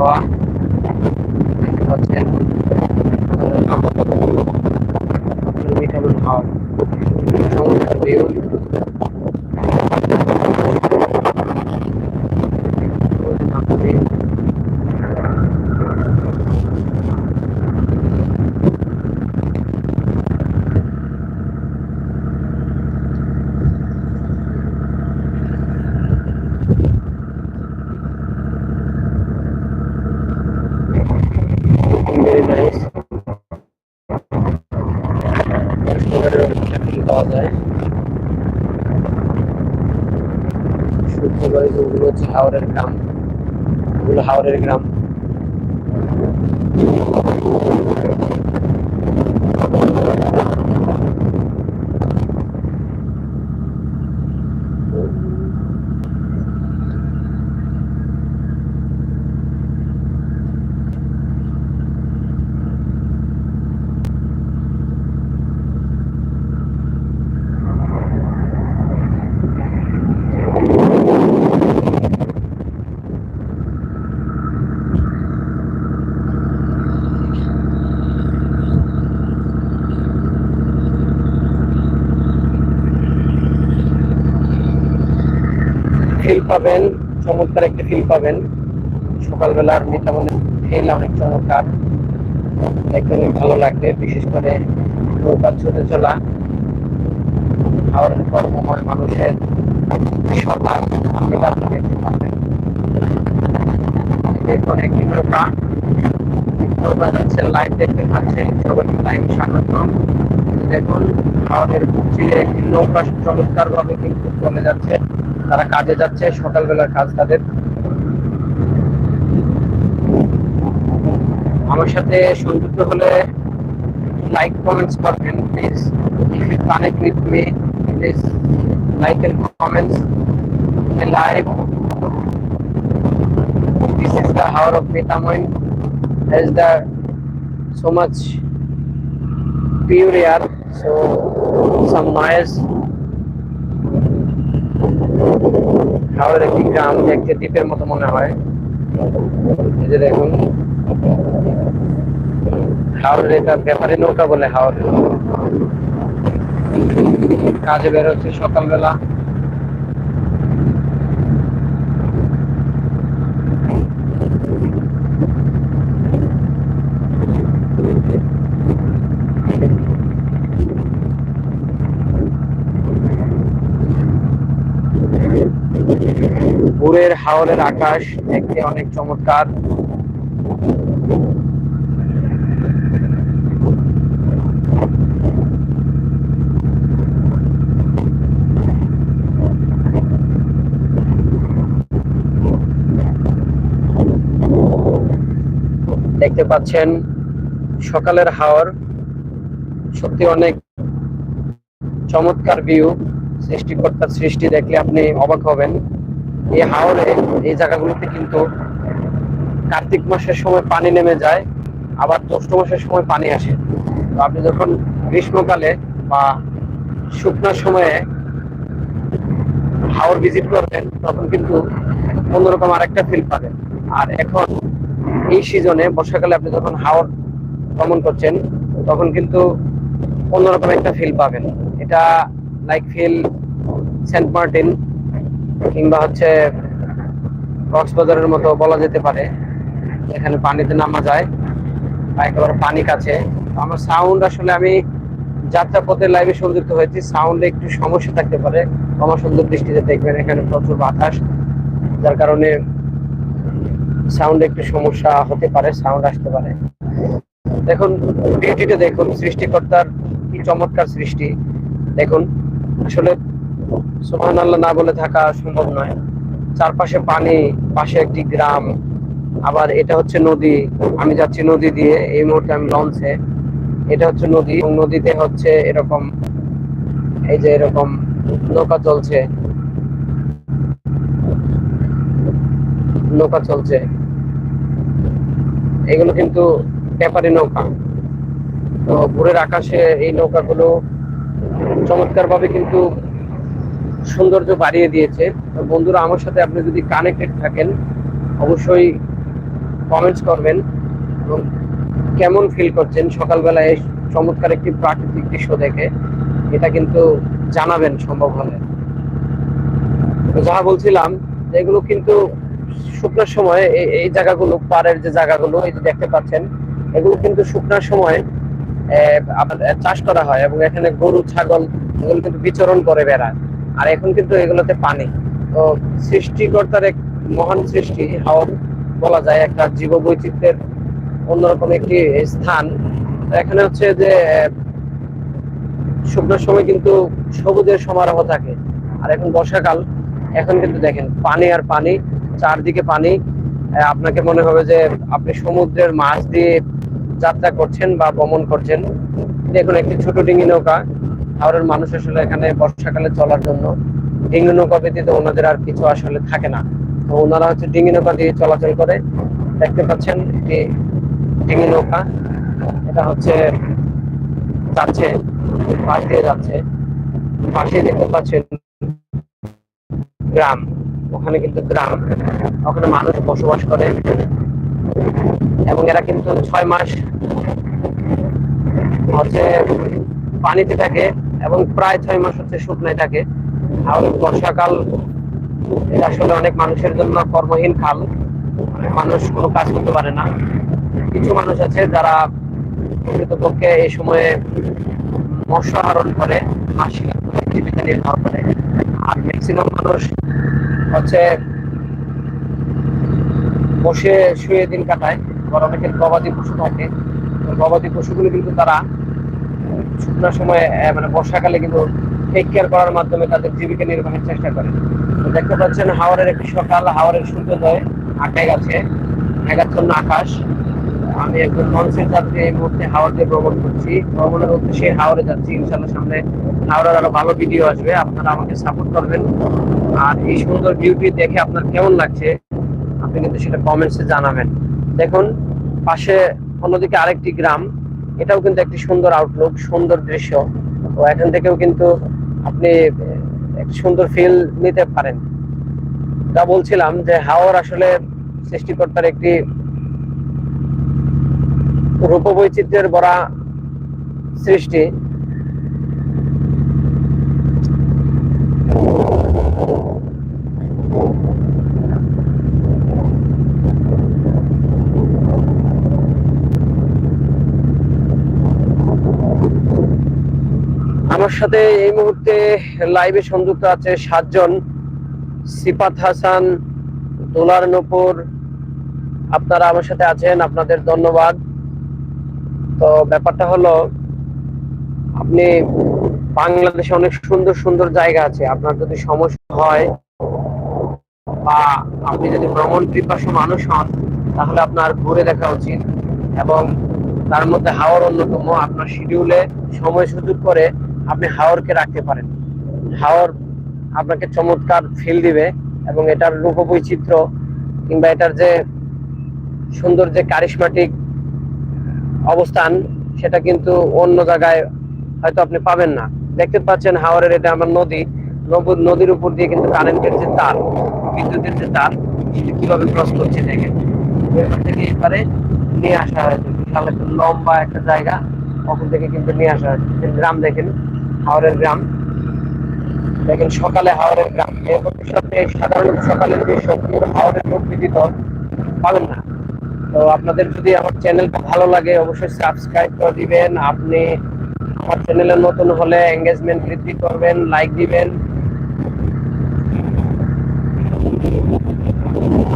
Bye. পাওয়া যায়। শুক্রবারে ওগুলো হচ্ছে হাওড়ের গ্রাম ওগুলো হাওড়ের গ্রাম। ফিল পাবেন, চমৎকার একটা ফিল পাবেন। সকালবেলার ফিল অনেক চমৎকার। দেখতে ভালো লাগবে, বিশেষ করে নৌকা ছুটে চলা। হাওড়ের কর্মময় মানুষের রাত্রে দেখতে পাবেন। দেখুন একটি নৌকা নৌকা যাচ্ছে লাইভ দেখতে পাচ্ছেন সবাইকে লাইভ স্বাগতম। দেখুন চিরে একটি নৌকা চমৎকার ভাবে কিন্তু চলে যাচ্ছে। তারা কাজে যাচ্ছে, সকালবেলার কাজ তাদের। আমার সাথে সংযুক্ত হলে লাইক কমেন্টস করবেন please if you connect with me please like and comments live this is the of Metamoin as the so much pure so, some noise. হাওড়ের একটি গ্রাম দেখতে দ্বীপের মতো মনে হয়। এই যে দেখুন হাওড়ের এটা ব্যাপারে নৌকা বলে হাওড় কাজে বেরোচ্ছে সকালবেলা। ভোরের হাওরের আকাশ দেখতে অনেক চমৎকার। দেখতে পাচ্ছেন সকালের হাওর সত্যি অনেক চমৎকার ভিউ সৃষ্টিকর্তার সৃষ্টি দেখলে আপনি অবাক হবেন। এই হাওরে, এই জায়গাগুলোতে কিন্তু কার্তিক মাসের সময় পানি নেমে যায়, আবার জ্যৈষ্ঠ মাসের সময় পানি আসে। তো আপনি যখন গ্রীষ্মকালে বা শুকনার সময়ে হাওর ভিজিট করবেন, তখন কিন্তু অন্যরকম আরেকটা ফিল পাবেন। আর এখন এই সিজনে বর্ষাকালে আপনি যখন হাওর ভ্রমণ করছেন, তখন কিন্তু অন্যরকম একটা ফিল পাবেন। এটা লাইক ফিল সেন্ট মার্টিন কিংবা হচ্ছে কক্সবাজারের মতো বলা যেতে পারে এখানে পানিতে নামা যায়, বা একেবারে পানি কাছে। আমার সাউন্ড আসলে আমি যাত্রা পথে লাইভে সংযুক্ত হয়েছি সাউন্ডে একটু সমস্যা থাকতে পারে। আমার সুন্দর দৃষ্টিতে দেখবেন এখানে প্রচুর বাতাস, যার কারণে সাউন্ডে একটু সমস্যা হতে পারে সাউন্ড আসতে পারে। দেখুন বিউটিটা দেখুন, সৃষ্টিকর্তার কি চমৎকার সৃষ্টি। দেখুন, আসলে সুবহান আল্লাহ না বলে থাকা সম্ভব নয়। চারপাশে পানি, পাশে একটি গ্রাম, আবার এটা হচ্ছে নদী। আমি যাচ্ছি নদী দিয়ে, এই মুহূর্তে আমি লঞ্চে। এটা হচ্ছে নদী নদীতে হচ্ছে এরকম, এই যে এরকম নৌকা চলছে। নৌকা চলছে। এগুলো কিন্তু ব্যাপারী নৌকা। তো ভোরের আকাশে এই নৌকাগুলো চমৎকার ভাবে কিন্তু সৌন্দর্য বাড়িয়ে দিয়েছে। বন্ধুরা, আমার সাথে আপনি যদি কানেক্টেড থাকেন, অবশ্যই কমেন্টস করবেন এবং কেমন ফিল করছেন? সকালবেলা এই চমৎকার একটি প্রাকৃতিক দৃশ্য দেখে এটা কিন্তু জানাবেন সম্ভব হলে। যাহা বলছিলাম, যে এগুলো কিন্তু শুকনার সময় এই- জায়গাগুলো, পাড়ের যে জায়গাগুলো, এই যে দেখতে পাচ্ছেন, এগুলো কিন্তু শুকনার সময় আপনার চাষ করা হয় এবং এখানে গরু, ছাগল, এগুলো কিন্তু বিচরণ করে বেড়ায়। আর এখন কিন্তু এগুলোতে পানি। তো সৃষ্টিকর্তার এক মহান সৃষ্টি, হাওর বলা যায় একটা জীব বৈচিত্র্যের অন্যরকম একটি স্থান। এখানে হচ্ছে যে শুকনোর সময় কিন্তু সবুজের সমারোহ থাকে। আর এখন বর্ষাকাল, এখন কিন্তু দেখেন পানি আর পানি, চারদিকে পানি। আপনাকে মনে হবে যে আপনি সমুদ্রের মাছ দিয়ে যাত্রা করছেন বা ভ্রমণ করছেন। দেখুন একটি ছোট ডিঙি নৌকা হাওড়ের মানুষ আসলে এখানে বর্ষাকালে চলার জন্য ডিঙি নৌকা ব্যতীত ওনাদের আর কিছু আসলে থাকে না। তো ওনারা হচ্ছে ডিঙি নৌকা দিয়ে চলাচল করে। দেখতে পাচ্ছেন একটি ডিঙি নৌকা, এটা হচ্ছে যাচ্ছে, পাশ দিয়ে যাচ্ছে। পাশে দেখতে পাচ্ছেন গ্রাম, ওখানে কিন্তু গ্রাম, ওখানে মানুষ বসবাস করে। এবং এরা কিন্তু ছয় মাস হচ্ছে পানিতে থাকে। এবং প্রায় ছয় মাস হচ্ছে শুকনায় থাকে। আর বর্ষাকাল আসলে অনেক মানুষের জন্য কর্মহীন কাল। মানুষ কোনো কাজ করতে পারে না। কিছু মানুষ আছে যারা প্রকৃতপক্ষে এই সময়ে মৎস্য আহরণ করে জীবিকা নির্বাহ করে। আর ম্যাক্সিমাম মানুষ হচ্ছে বসে শুয়ে দিন কাটায়। আবার অনেকের গবাদি পশু থাকে। গবাদি পশুগুলো কিন্তু তারা শুকনার সময় মানে বর্ষাকালে কিন্তু টেক কেয়ার করার মাধ্যমে তাদের জীবিকা নির্বাহের চেষ্টা করে। দেখতে পাচ্ছেন হাওড়ের একটি সকাল হাওড়ের সূর্যোদয়, আটে গেছে। মেঘাচ্ছন্ন আকাশ। আমি একজন লঞ্চের যাত্রী এই মুহূর্তে হাওড় ভ্রমণ করছি। ভ্রমণের উদ্দেশ্যে হাওড়ে যাচ্ছি। ইনশাল্লাহ সামনে হাওড়ার আরও ভালো ভিডিও আসবে। আপনারা আমাকে সাপোর্ট করবেন। আর এই সুন্দর বিউটি দেখে আপনার কেমন লাগছে, আপনি কিন্তু সেটা কমেন্টসে জানাবেন। দেখুন, পাশে অন্যদিকে আরেকটি গ্রাম। এটাও কিন্তু একটি সুন্দর আউটলুক সুন্দর দৃশ্য। তো এখান থেকেও কিন্তু আপনি একটি সুন্দর ফিল নিতে পারেন। যা বলছিলাম যে হাওয়ার আসলে সৃষ্টিকর্তার একটি রূপবৈচিত্র্যের বড়া সৃষ্টি। আমার সাথে এই মুহূর্তে লাইভে সংযুক্ত আছে সাতজন। সিফাত হাসান দোলার নপুর, আপনারা আমার সাথে আছেন, আপনাদের ধন্যবাদ। তো ব্যাপারটা হলো, আপনি বাংলাদেশে অনেক সুন্দর সুন্দর জায়গা আছে। আপনার যদি সমস্যা হয় বা আপনি যদি ভ্রমণ পিপাসু মানুষ হন, তাহলে আপনার ঘুরে দেখা উচিত এবং তার মধ্যে হাওয়ার অন্যতম। আপনার শিডিউলে সময় সুযোগ করে আপনি হাওরকে রাখতে পারেন। হাওর আপনাকে চমৎকার ফিল দিবে এবং এটার রূপবৈচিত্র্য কিংবা এটার যে সুন্দর যে কারিশমাটিক অবস্থান, সেটা কিন্তু অন্য জায়গায় হয়তো আপনি পাবেন না। দেখতে পাচ্ছেন হাওরের এটা আমার নদী। নদীর উপর দিয়ে কিন্তু কারেন্টের যে তার, বিদ্যুতের যে তার কীভাবে ক্রস করছে দেখেন। এখান থেকে এবারে নিয়ে আসা হয়েছে। বিশাল একটা লম্বা একটা জায়গা ওখান থেকে কিন্তু নিয়ে আসা হয়েছে। গ্রাম দেখেন। হাওরের গ্রাম। দেখেন, সকালে হাওরের গ্রাম। এরকম সাথে সাধারণত সকালের যে হাওরের প্রকৃতি তো পাবেন না। তো আপনাদের যদি আমার চ্যানেলটা ভালো লাগে, অবশ্যই সাবস্ক্রাইব করে দিবেন। আপনি আমার চ্যানেলে নতুন হলে এঙ্গেজমেন্ট বৃদ্ধি করবেন লাইক দিবেন।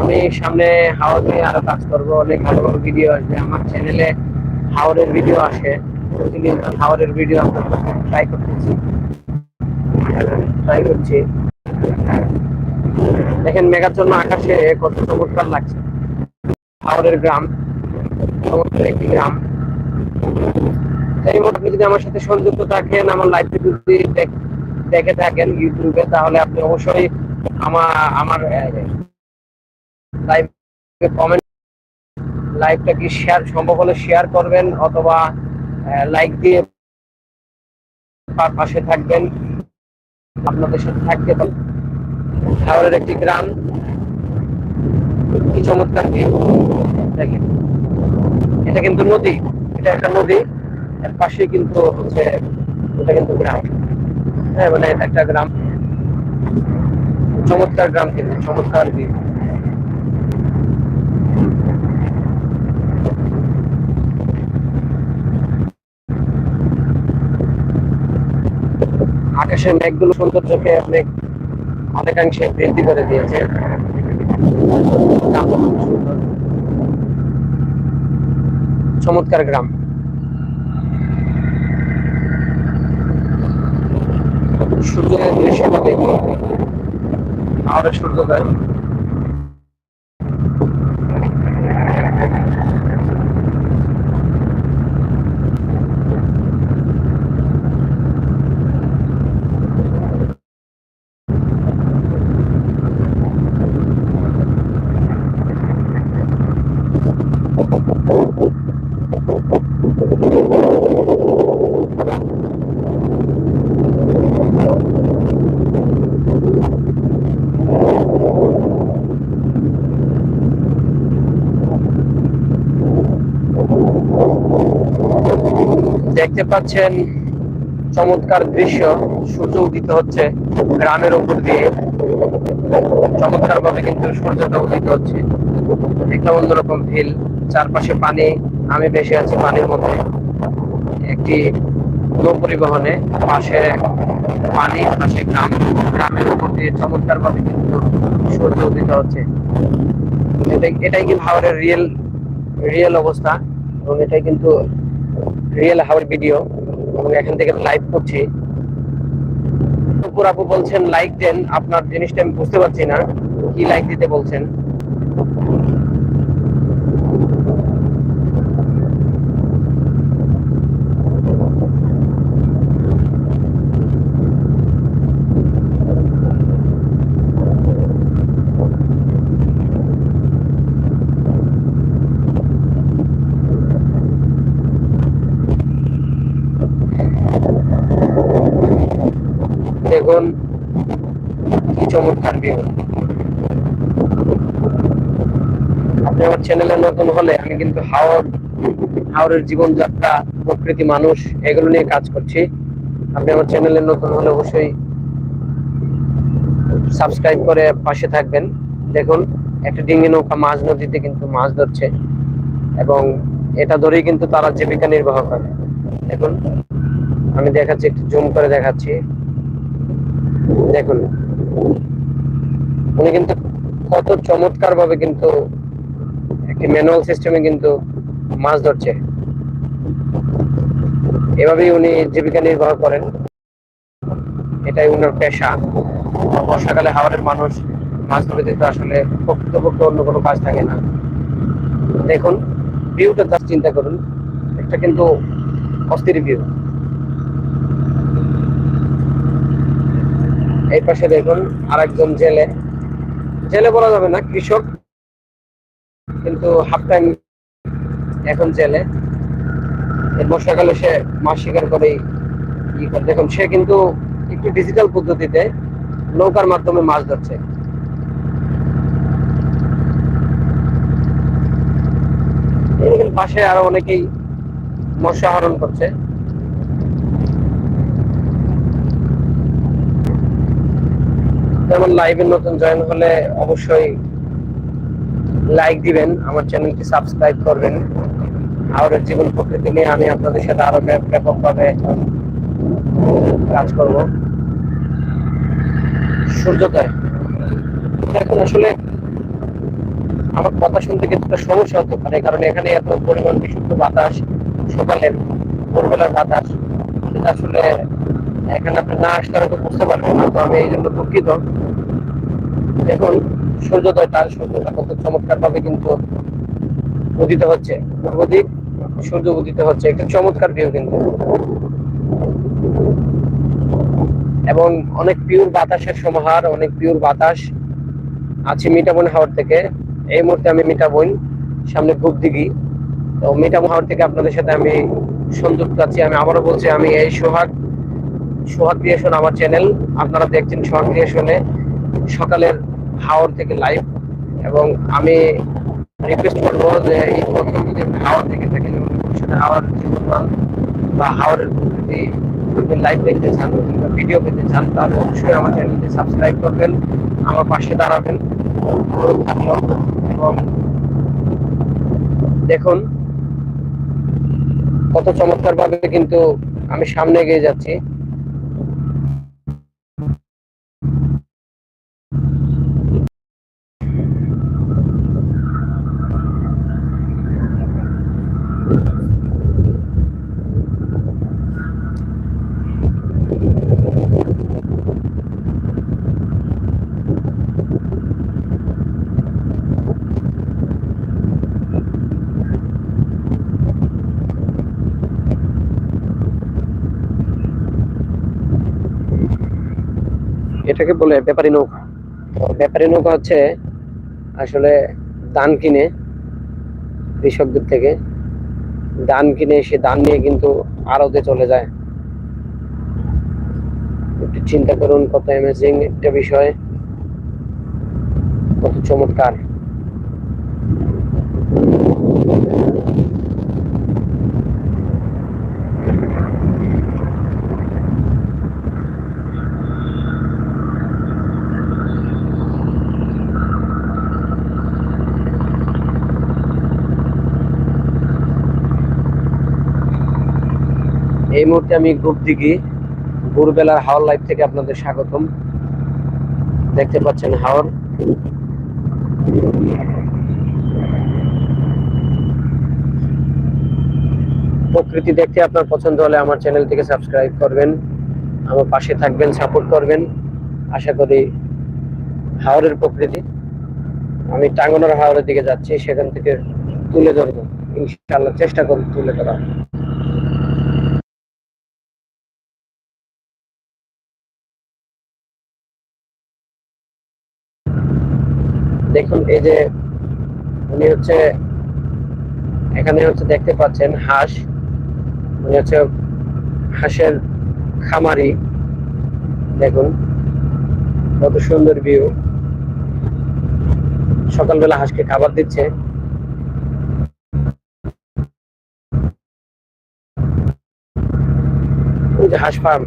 আমি সামনে হাওড় নিয়ে আরও কাজ করব, অনেক ভালো ভালো ভিডিও আসবে। আমার চ্যানেলে হাওড়ের ভিডিও আসে। প্রতিদিন হাওড়ের ভিডিও ট্রাই করতেছি। ট্রাই করছি। দেখেন মেঘাচ্ছন্ন আকাশে কত চমৎকার লাগছে। হাওড়ের গ্রাম, চমৎকার একটি গ্রাম। এই মুহূর্তে যদি আমার সাথে সংযুক্ত থাকেন, আমার লাইভটি যদি দেখে থাকেন ইউটিউবে তাহলে আপনি অবশ্যই আমার আমার লাইভে কমেন্ট লাইভটা কি শেয়ার সম্ভব হলে শেয়ার করবেন, অথবা লাইক দিয়ে পাশে থাকবেন, আপনাদের সাথে থাকতে হাওড়ের একটি গ্রাম। কি চমৎকার। দেখেন, এটা কিন্তু নদী, এটা একটা নদী। এর পাশে কিন্তু হচ্ছে, এটা কিন্তু গ্রাম। হ্যাঁ মানে একটা গ্রাম। চমৎকার গ্রাম কিন্তু, চমৎকার view। আকাশের মেঘগুলো সৌন্দর্যকে অনেক অনেকাংশে বৃদ্ধি করে দিয়েছে। চমৎকার গ্রাম। সূর্যের দৃশ্যটা দেখি আর সূর্যোদয়। দেখতে পাচ্ছেন চমৎকার দৃশ্য। সূর্য উদিত হচ্ছে গ্রামের উপর দিয়ে। চমৎকার ভাবে কিন্তু সূর্যটা উদিত হচ্ছে। একটা অন্যরকম ফিল চারপাশে পানি, আমি বেশি আছি পানির মধ্যে। একটি নৌ পরিবহনে পাশে পানি, পাশে গ্রাম, গ্রামের উপর দিয়ে চমৎকার ভাবে কিন্তু সূর্য উদিত হচ্ছে। এটাই এটাই কিন্তু রিয়েল রিয়েল অবস্থা? এবং এটাই কিন্তু রিয়েল হাওয়ার ভিডিও এবং এখান থেকে লাইভ করছি। আপু বলছেন লাইক দেন, আপনার জিনিসটা আমি বুঝতে পারছি না। কি লাইক দিতে বলছেন? দেখুন কি চমৎকার আপনি আমার চ্যানেলে নতুন হলে আমি কিন্তু হাওড় হাওড়ের জীবনযাত্রা, প্রকৃতি, মানুষ, এগুলো নিয়ে কাজ করছি। আপনি আমার চ্যানেলে নতুন হলে অবশ্যই সাবস্ক্রাইব করে পাশে থাকবেন। দেখুন, একটা ডিঙ্গি নৌকা মাঝ নদীতে কিন্তু মাছ ধরছে এবং এটা ধরেই কিন্তু তারা জীবিকা নির্বাহ করে। দেখুন, আমি দেখাচ্ছি, একটু জুম করে দেখাচ্ছি। দেখুন, উনি কিন্তু কত চমৎকার ভাবে কিন্তু একটি ম্যানুয়াল সিস্টেমে কিন্তু মাছ ধরছে। এভাবেই উনি জীবিকা নির্বাহ করেন। এটাই উনার পেশা। বর্ষাকালে হাওড়ের মানুষ মাছ ধরে দিতে আসলে প্রকৃতপক্ষে অন্য কোনো কাজ থাকে না। দেখুন ভিউটা চিন্তা করুন, একটা কিন্তু অস্থির ভিউ এই পাশে দেখুন আরেকজন জেলে। জেলে বলা যাবে না, কৃষক, কিন্তু হাফ টাইম এখন জেলে। বর্ষাকালে সে মাছ শিকার করে ই করে। দেখুন, সে কিন্তু একটু ডিজিটাল পদ্ধতিতে নৌকার মাধ্যমে মাছ ধরছে। পাশে আরও অনেকেই মৎস্য আহরণ করছে। যেমন লাইভে নতুন জয়েন হলে অবশ্যই লাইক দিবেন, আমার চ্যানেলটি সাবস্ক্রাইব করবেন। হাওড়ের জীবন প্রকৃতি নিয়ে আমি আপনাদের সাথে আরও ব্যাপ- ব্যাপকভাবে কাজ করব। সূর্যোদয়। এখন আসলে আমার কথা শুনতে কিছুটা সমস্যা হতে পারে, কারণ এখানে এত পরিমাণ বিশুদ্ধ বাতাস, সকালের ভোরবেলার বাতাস আসলে এখানে আপনি না আসলে হয়তো বুঝতে পারবেন না। তো আমি এই জন্য দুঃখিত। দেখুন সূর্যোদয়টা সূর্যটা কত চমৎকার ভাবে কিন্তু উদিত হচ্ছে। পূর্ব সূর্য উদিত হচ্ছে। একটা চমৎকার ভিউ কিন্তু। এবং অনেক পিওর বাতাসের সমাহার, অনেক পিওর বাতাস আছে মিঠাবন হাওড় থেকে। এই মুহূর্তে আমি মিঠাবন সামনে খুব দিঘি। তো মিঠাবন হাওড় থেকে আপনাদের সাথে আমি সংযুক্ত আছি। আমি আবারও বলছি, আমি এই সোহাগ। সোহাগ ক্রিয়েশন আমার চ্যানেল। আপনারা দেখছেন সোহাগ ক্রিয়েশনে সকালের হাওড় থেকে লাইভ এবং আমি রিকোয়েস্ট করব যে এই প্রথম যদি হাওয়ার থেকে এবং ভবিষ্যতে হাওয়ার জীবনমান বা হাওয়ারের প্রকৃতি আপনি লাইভ দেখতে চান কিংবা ভিডিও পেতে চান, তাহলে অবশ্যই আমার চ্যানেলটি সাবস্ক্রাইব করবেন, আমার পাশে দাঁড়াবেন। এবং দেখুন, কত চমৎকার ভাবে কিন্তু আমি সামনে এগিয়ে যাচ্ছি। এটাকে বলে ব্যাপারী নৌকা। ব্যাপারী নৌকা হচ্ছে আসলে ধান কিনে কৃষকদের থেকে। ধান কিনে সে ধান নিয়ে কিন্তু আড়তে চলে যায়। একটু চিন্তা করুন কত অ্যামেজিং একটা বিষয়। কত চমৎকার। এই মুহূর্তে আমি গ্রুপ দিঘি, ভোরবেলার হাওয়ার লাইভ থেকে আপনাদের স্বাগতম। দেখতে পাচ্ছেন হাওর। প্রকৃতি দেখতে আপনার পছন্দ হলে আমার চ্যানেল থেকে সাবস্ক্রাইব করবেন, আমার পাশে থাকবেন, সাপোর্ট করবেন। আশা করি হাওরের প্রকৃতি। আমি টাঙ্গনার হাওরের দিকে যাচ্ছি, সেখান থেকে তুলে ধরবো। ইনশাআল্লাহ চেষ্টা করব তুলে ধরা দেখুন, এই যে উনি হচ্ছে, এখানে হচ্ছে দেখতে পাচ্ছেন হাঁস। উনি হচ্ছে হাঁসের খামারি। দেখুন, কত সুন্দর ভিউ সকালবেলা হাঁসকে খাবার দিচ্ছে। হাঁস ফার্ম